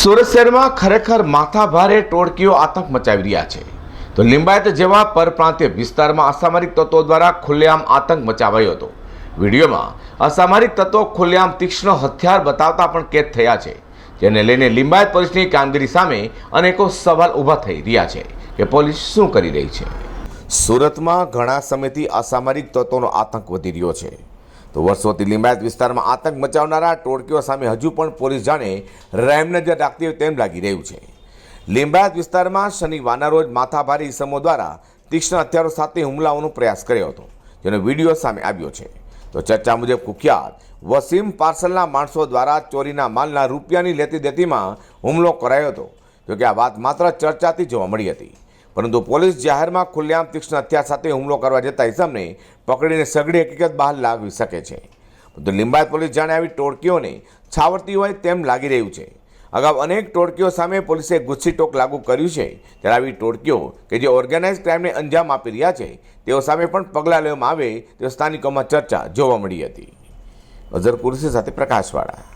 સુરત શહેરમાં ખરેખર માથાભારે ટોળકીઓ આતંક મચાવી રહ્યા છે. તો લિંબાયત જેવા પરપ્રાંતીય વિસ્તારમાં અસામરિક તત્વો દ્વારા ખુલ્લેઆમ આતંક મચાવાયો હતો. વિડીયોમાં અસામરિક તત્વો ખુલ્લેઆમ તીક્ષ્ણ હથિયાર બતાવતા પણ કેદ થયા છે, જેને લઈને લિંબાયત પોલીસની કામગીરી સામે અનેકો સવાલ ઊભા થઈ રહ્યા છે કે પોલીસ શું કરી રહી છે. સુરતમાં ઘણા સમયથી અસામરિક તત્વોનો આતંક વધી રહ્યો છે. તો વર્ષોથી લિંબાયત વિસ્તારમાં આતંક મચાવનારા ટોળકીઓ સામે હજુ પણ પોલીસ જાણે રેમ નજર રાખતી હોય તેમ લાગી રહ્યું છે. લિંબાયત વિસ્તારમાં શનિવારના રોજ માથાભારી ઇસમો દ્વારા તીક્ષ્ણ હથિયારો સાથે હુમલાઓનો પ્રયાસ કર્યો હતો, જેનો વીડિયો સામે આવ્યો છે. તો ચર્ચા મુજબ કુખ્યાત વસીમ પાર્સલના માણસો દ્વારા ચોરીના માલના રૂપિયાની લેતી દેતીમાં હુમલો કરાયો હતો. જોકે આ વાત માત્ર ચર્ચાથી જોવા મળી હતી. પરંતુ પોલીસ જાહેરમાં ખુલ્લેઆમ તીક્ષ્ણ હથિયાર સાથે હુમલો કરવા જતા ઇસમને પકડીને સઘળી હકીકત બહાર લાવી શકે છે. પરંતુ લિંબાયત પોલીસ જાણે આવી ટોળકીઓને છાવરતી હોય તેમ લાગી રહ્યું છે. અગાઉ અનેક ટોળકીઓ સામે પોલીસે ગુસ્સી ટોક લાગુ કર્યું છે. ત્યારે આવી ટોળકીઓ કે જે ઓર્ગેનાઇઝ ક્રાઇમને અંજામ આપી રહ્યા છે, તેઓ સામે પણ પગલાં લેવામાં આવે તેઓ સ્થાનિકોમાં ચર્ચા જોવા મળી હતી. અઝર કુરશી સાથે પ્રકાશવાળા.